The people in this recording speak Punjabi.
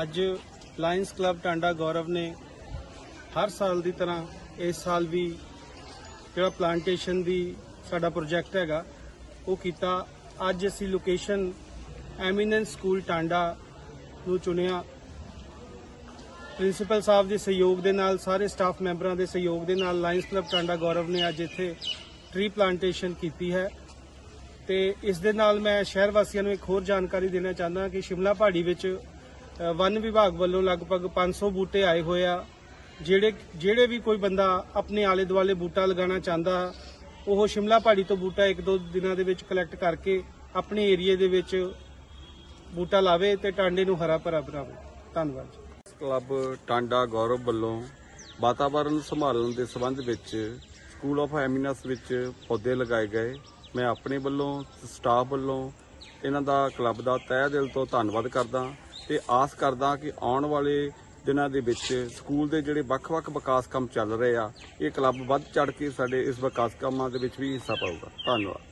ਅੱਜ ਲਾਇਨਸ ਕਲੱਬ ਟਾਂਡਾ ਗੌਰਵ ਨੇ ਹਰ ਸਾਲ ਦੀ ਤਰ੍ਹਾਂ ਇਸ ਸਾਲ ਵੀ ਜਿਹੜਾ ਪਲਾਂਟੇਸ਼ਨ ਦੀ ਸਾਡਾ ਪ੍ਰੋਜੈਕਟ ਹੈਗਾ, ਉਹ ਕੀਤਾ। ਅੱਜ ਅਸੀਂ ਲੋਕੇਸ਼ਨ ਐਮੀਨੈਂਸ ਸਕੂਲ ਟਾਂਡਾ ਨੂੰ ਚੁਣਿਆ। ਪ੍ਰਿੰਸੀਪਲ ਸਾਹਿਬ ਦੇ ਸਹਿਯੋਗ ਦੇ ਨਾਲ, ਸਾਰੇ ਸਟਾਫ ਮੈਂਬਰਾਂ ਦੇ ਸਹਿਯੋਗ ਦੇ ਨਾਲ ਲਾਇਨਸ ਕਲੱਬ ਟਾਂਡਾ ਗੌਰਵ ਨੇ ਅੱਜ ਇੱਥੇ ਟਰੀ ਪਲਾਂਟੇਸ਼ਨ ਕੀਤੀ ਹੈ। ਤੇ ਇਸ ਦੇ ਨਾਲ ਮੈਂ ਸ਼ਹਿਰ ਵਾਸੀਆਂ ਨੂੰ ਇੱਕ ਹੋਰ ਜਾਣਕਾਰੀ ਦੇਣਾ ਚਾਹੁੰਦਾ ਕਿ ਸ਼ਿਮਲਾ ਪਹਾੜੀ ਵਿੱਚ ਵਨ ਵਿਭਾਗ ਵੱਲੋਂ ਲਗਭਗ 500 ਬੂਟੇ ਆਏ ਹੋਏ ਆ। ਜਿਹੜੇ ਜਿਹੜੇ ਵੀ ਕੋਈ ਬੰਦਾ ਆਪਣੇ ਆਲੇ ਦੁਆਲੇ ਬੂਟਾ ਲਗਾਉਣਾ ਚਾਹੁੰਦਾ, ਉਹ ਸ਼ਿਮਲਾ ਪਹਾੜੀ ਤੋਂ ਬੂਟਾ ਇੱਕ ਦੋ ਦਿਨਾਂ ਦੇ ਵਿੱਚ ਕਲੈਕਟ ਕਰਕੇ ਆਪਣੇ ਏਰੀਏ ਦੇ ਵਿੱਚ ਬੂਟਾ ਲਾਵੇ ਤੇ ਟਾਂਡੇ ਨੂੰ ਹਰਾ ਭਰਾ ਬਣਾਵੇ। ਧੰਨਵਾਦ ਜੀ। ਕਲੱਬ ਟਾਂਡਾ ਗੌਰਵ ਵੱਲੋਂ ਵਾਤਾਵਰਣ ਸੰਭਾਲਣ ਦੇ ਸੰਬੰਧ ਵਿੱਚ ਸਕੂਲ ਆਫ ਐਮਿਨਸ ਵਿੱਚ ਪੌਦੇ ਲਗਾਏ ਗਏ। ਮੈਂ ਆਪਣੇ ਵੱਲੋਂ ਸਟਾਫ ਵੱਲੋਂ ਇਹਨਾਂ ਦਾ ਕਲੱਬ ਦਾ ਤਹਿ ਦਿਲ ਤੋਂ ਧੰਨਵਾਦ ਕਰਦਾ। ਤੇ ਆਸ ਕਰਦਾ ਕਿ ਆਉਣ ਵਾਲੇ ਦਿਨਾਂ ਦੇ ਵਿੱਚ ਸਕੂਲ ਦੇ ਜਿਹੜੇ ਵੱਖ-ਵੱਖ ਵਿਕਾਸ ਕੰਮ ਚੱਲ ਰਹੇ ਆ, ਇਹ ਕਲੱਬ ਵੱਧ ਚੜ ਕੇ ਸਾਡੇ ਇਸ ਵਿਕਾਸ ਕੰਮਾਂ ਦੇ ਵਿੱਚ ਵੀ ਹਿੱਸਾ ਪਾਊਗਾ। ਧੰਨਵਾਦ।